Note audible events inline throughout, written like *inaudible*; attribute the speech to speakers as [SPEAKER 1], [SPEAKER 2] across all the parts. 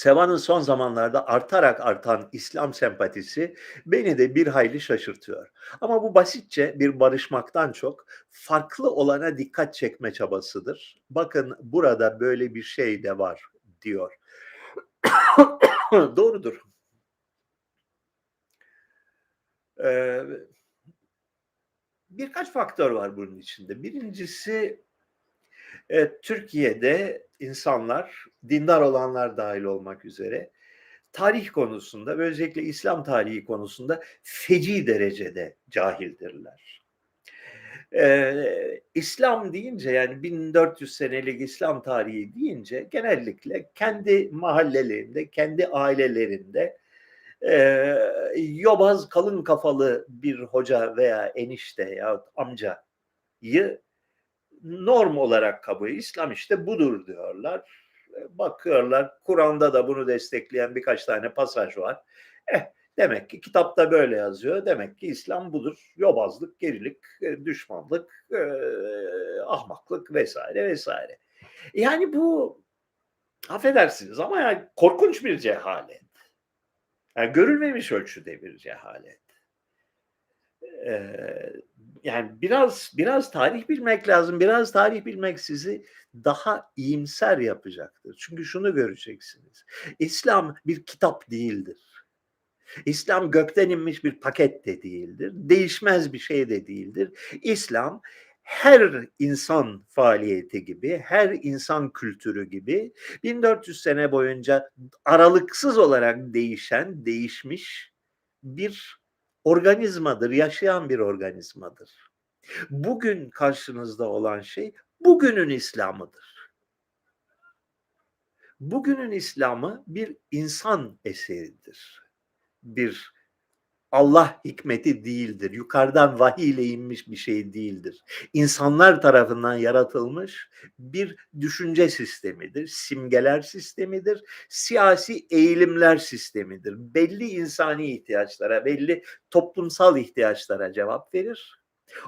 [SPEAKER 1] Seva'nın son zamanlarda artarak artan İslam sempatisi beni de bir hayli şaşırtıyor. Ama bu basitçe bir barışmaktan çok farklı olana dikkat çekme çabasıdır. Bakın burada böyle bir şey de var diyor. *coughs* Doğrudur. Ee, birkaç faktör var bunun içinde. Birincisi e, Türkiye'de insanlar, dindar olanlar dahil olmak üzere tarih konusunda ve özellikle İslam tarihi konusunda feci derecede cahildirler. Ee, İslam deyince yani 1400 senelik İslam tarihi deyince genellikle kendi mahallelerinde, kendi ailelerinde e, yobaz kalın kafalı bir hoca veya enişte ya amcayı norm olarak kabul. İslam işte budur diyorlar. Bakıyorlar Kur'an'da da bunu destekleyen birkaç tane pasaj var. Eh demek ki kitapta böyle yazıyor. Demek ki İslam budur. Yobazlık, gerilik, düşmanlık, e, ahmaklık vesaire vesaire. Yani bu affedersiniz ama yani korkunç bir cehalet. Yani görülmemiş ölçüde bir cehalet. Yani biraz biraz tarih bilmek lazım. Biraz tarih bilmek sizi daha iyimser yapacaktır. Çünkü şunu göreceksiniz. İslam bir kitap değildir. İslam gökten inmiş bir paket de değildir. Değişmez bir şey de değildir. İslam her insan faaliyeti gibi, her insan kültürü gibi 1400 sene boyunca aralıksız olarak değişen, değişmiş bir organizmadır, yaşayan bir organizmadır. Bugün karşınızda olan şey bugünün İslam'ıdır. Bugünün İslam'ı bir insan eseridir. Bir Allah hikmeti değildir. Yukarıdan vahiy ile inmiş bir şey değildir. İnsanlar tarafından yaratılmış bir düşünce sistemidir. Simgeler sistemidir. Siyasi eğilimler sistemidir. Belli insani ihtiyaçlara, belli toplumsal ihtiyaçlara cevap verir.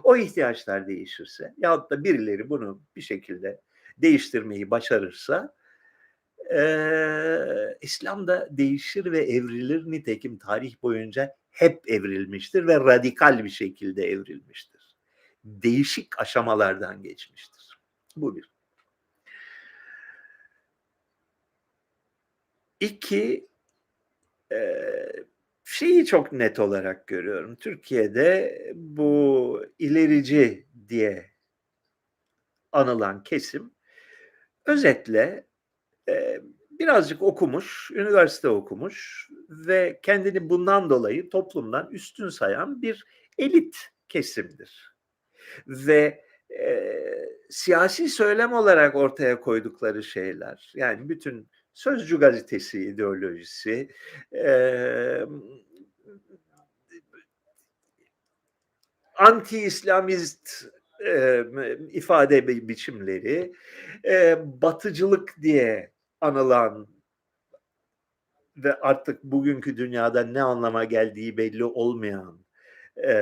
[SPEAKER 1] O ihtiyaçlar değişirse yahut da birileri bunu bir şekilde değiştirmeyi başarırsa e, İslam da değişir ve evrilir. Nitekim tarih boyunca hep evrilmiştir ve radikal bir şekilde evrilmiştir. Değişik aşamalardan geçmiştir. Bu bir. İki, e, şeyi çok net olarak görüyorum. Türkiye'de bu ilerici diye anılan kesim özetle e, birazcık okumuş, üniversite okumuş ve kendini bundan dolayı toplumdan üstün sayan bir elit kesimdir. Ve e, siyasi söylem olarak ortaya koydukları şeyler, yani bütün Sözcü gazetesi ideolojisi, e, anti-İslamist e, ifade bi- biçimleri, e, batıcılık diye anılan ve artık bugünkü dünyada ne anlama geldiği belli olmayan e,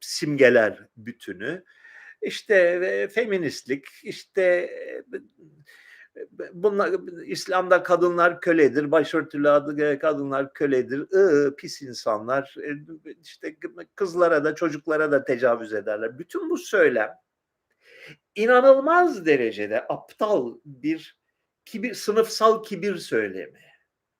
[SPEAKER 1] simgeler bütünü, işte e, feministlik, işte e, bunlar İslam'da kadınlar köledir, başörtülü adı kadınlar köledir, ıı, pis insanlar, işte kızlara da çocuklara da tecavüz ederler. Bütün bu söylem inanılmaz derecede aptal bir kibir, sınıfsal kibir söylemi.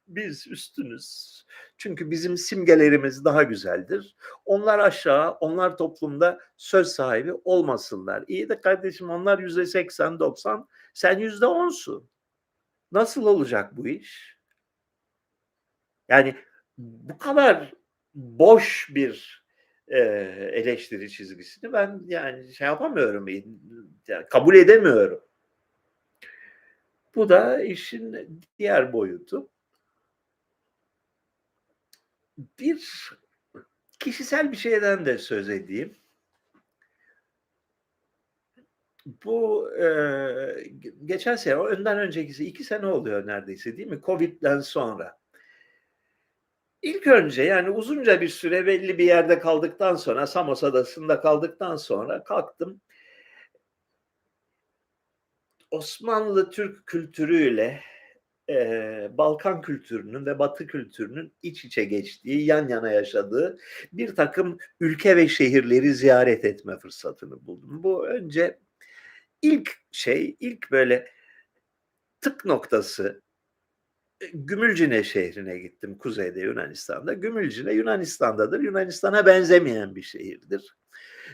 [SPEAKER 1] Biz üstünüz. Çünkü bizim simgelerimiz daha güzeldir. Onlar aşağı, onlar toplumda söz sahibi olmasınlar. İyi de kardeşim onlar yüzde seksen, doksan, sen yüzde onsun. Nasıl olacak bu iş? Yani bu kadar boş bir e, eleştiri çizgisini ben yani şey yapamıyorum, yani kabul edemiyorum. Bu da işin diğer boyutu. Bir kişisel bir şeyden de söz edeyim. Bu e, geçen sene, önden öncekisi iki sene oluyor neredeyse değil mi? Covid'den sonra. İlk önce yani uzunca bir süre belli bir yerde kaldıktan sonra, Samos Adası'nda kaldıktan sonra kalktım. Osmanlı Türk kültürüyle eee, Balkan kültürünün ve Batı kültürünün iç içe geçtiği, yan yana yaşadığı birtakım ülke ve şehirleri ziyaret etme fırsatını buldum. Bu önce ilk şey, ilk böyle tık noktası eee, Gümülcine şehrine gittim kuzeyde Yunanistan'da. Gümülcine Yunanistan'dadır. Yunanistan'a benzemeyen bir şehirdir.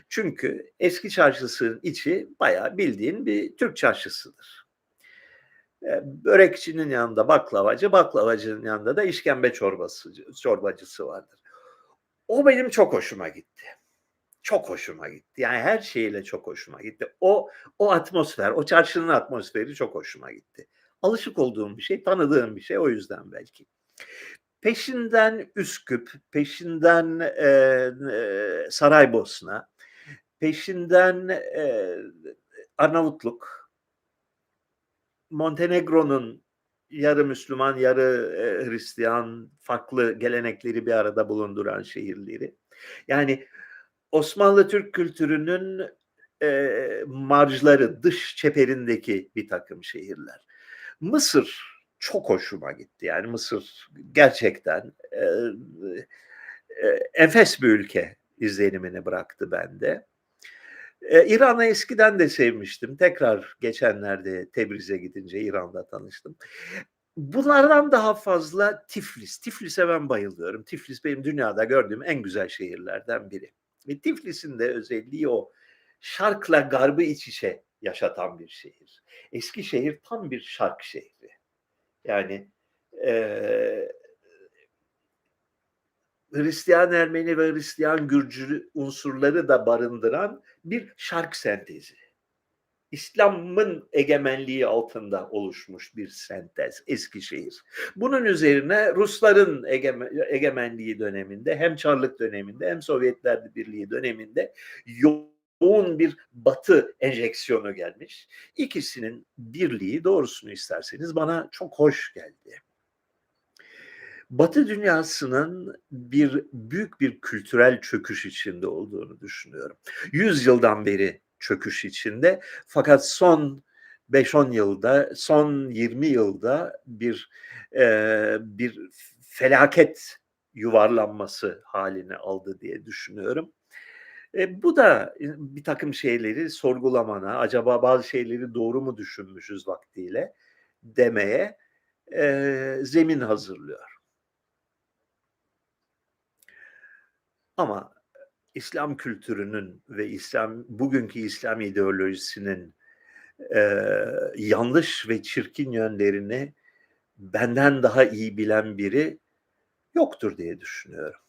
[SPEAKER 1] Çünkü eski çarşısının içi bayağı bildiğin bir Türk çarşısıdır. Eee, börekçinin yanında baklavacı, baklavacının yanında da işkembe çorbasıcı çorbacısı vardır. O benim çok hoşuma gitti. Çok hoşuma gitti. Yani her şeyiyle çok hoşuma gitti. O o atmosfer, o çarşının atmosferi çok hoşuma gitti. Alışık olduğum bir şey, tanıdığım bir şey o yüzden belki. Peşinden Üsküp, peşinden, eee, eee, Saraybosna, peşinden, eee, Arnavutluk. Montenegro'nun yarı Müslüman, yarı, eee, Hristiyan, farklı gelenekleri bir arada bulunduran şehirleri. Yani Osmanlı Türk kültürünün, eee, marjları, dış çeperindeki birtakım şehirler. Mısır çok hoşuma gitti. Yani Mısır gerçekten, eee, eee, enfes bir ülke izlenimini bıraktı bende. Eee, İran'ı eskiden de sevmiştim. Tekrar geçenlerde Tebriz'e gidince İran'da tanıştım. Bunlardan daha fazla Tiflis. Tiflis'e ben bayılıyorum. Tiflis benim dünyada gördüğüm en güzel şehirlerden biri. Ve Tiflis'in de özelliği o. Şark'la Garb'ı iç içe yaşatan bir şehir. Eskişehir tam bir şark şehri. Yani, eee Hristiyan Ermeni ve Hristiyan Gürcü unsurları da barındıran bir şark sentezi. İslam'ın egemenliği altında oluşmuş bir sentez Eskişehir. Bunun üzerine Rusların egeme egemenliği döneminde hem Çarlık döneminde hem Sovyetler Birliği döneminde yoğun bir Batı enjeksiyonu gelmiş. İkisinin birliği doğrusunu isterseniz bana çok hoş geldi. Batı dünyasının bir büyük bir kültürel çöküş içinde olduğunu düşünüyorum. 100 yıldan beri çöküş içinde fakat son 5-10 yılda, son 20 yılda bir, eee, bir felaket yuvarlanması hâlini aldı diye düşünüyorum. Eee, bu da, eee, birtakım şeyleri sorgulamana, acaba bazı şeyleri doğru mu düşünmüşüz vaktiyle demeye, eee, zemin hazırlıyor. Ama İslam kültürünün ve İslam bugünkü İslam ideolojisinin, eee, yanlış ve çirkin yönlerini benden daha iyi bilen biri yoktur diye düşünüyorum.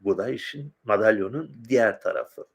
[SPEAKER 1] Bu da işin, madalyonun diğer tarafı.